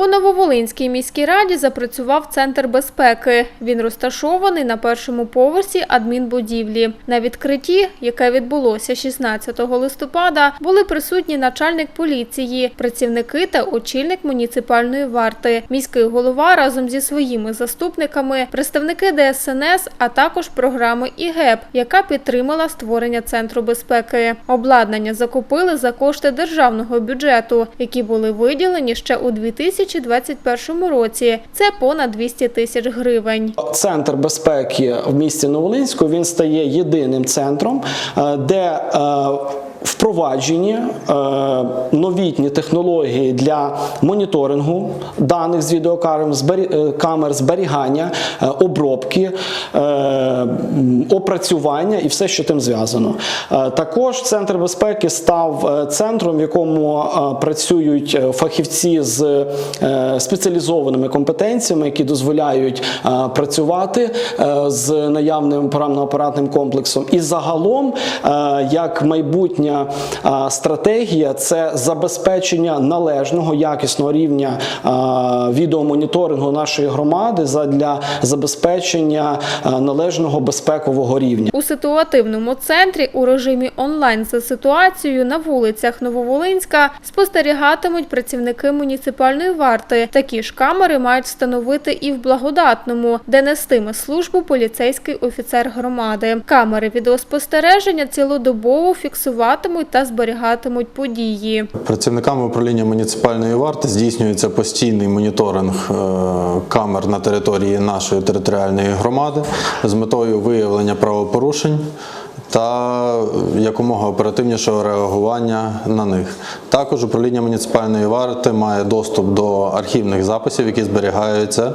У Нововолинській міській раді запрацював центр безпеки. Він розташований на першому поверсі адмінбудівлі. На відкритті, яке відбулося 16 листопада, були присутні начальник поліції, працівники та очільник муніципальної варти, міський голова разом зі своїми заступниками, представники ДСНС, а також програми ІГЕП, яка підтримала створення центру безпеки. Обладнання закупили за кошти державного бюджету, які були виділені ще у 2021 році. Це понад 200 тисяч гривень. Центр безпеки в місті Новолинську він стає єдиним центром, е, де е, впроваджені е, новітні технології для моніторингу даних з відеокамер, збері- е, камер, зберігання, е, обробки, опрацювання і все, що тим зв'язано. Також центр безпеки став центром, в якому працюють фахівці з спеціалізованими компетенціями, які дозволяють працювати з наявним програмно-апаратним комплексом. І загалом, як майбутня е, стратегія, це забезпечення належного якісного рівня е, відеомоніторингу нашої громади задля забезпечення е, належного безпекового рівня. У ситуативному центрі у режимі онлайн за ситуацією на вулицях Нововолинська спостерігатимуть працівники муніципальної варти. Такі ж камери мають встановити і в благодатному, де нестиме службу поліцейський офіцер громади. Камери відеоспостереження цілодобово фіксуватимуть та зберігатимуть події. Працівниками управління муніципальної варти здійснюється постійний моніторинг е, камер на території нашої територіальної громади з метою виявлення правопорушень та якомога оперативнішого реагування на них. Також управління муніципальної варти має доступ до архівних записів, які зберігаються,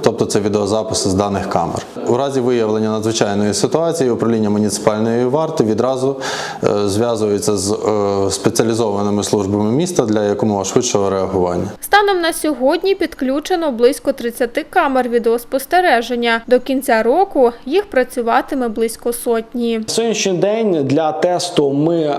тобто це відеозаписи з даних камер. У разі виявлення надзвичайної ситуації управління муніципальної варти відразу е, зв'язується з е, спеціалізованими службами міста для якомога швидшого реагування. Станом на сьогодні підключено близько 30 камер відеоспостереження. До кінця року їх працюватиме близько сотні. Сьогоднішній день для тесту ми е,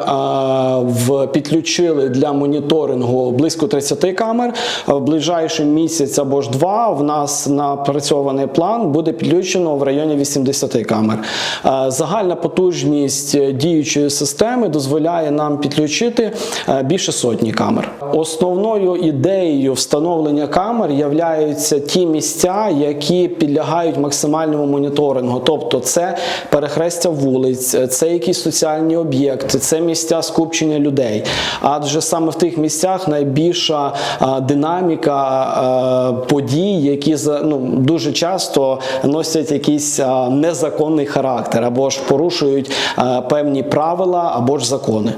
в, підключили для моніторингу близько 30 камер. В ближайший місяць або ж два в нас напрацьований план буде підключено в районі 80 камер. Е, загальна потужність діючої системи дозволяє нам підключити е, більше сотні камер. Основною ідеєю встановлення камер являються ті місця, які підлягають максимальному моніторингу, тобто це перехрестя вулиць, це якісь соціальні об'єкти, це місця скупчення людей. Адже саме в тих місцях найбільша динаміка подій, які ну, дуже часто носять якийсь незаконний характер або ж порушують певні правила або ж закони.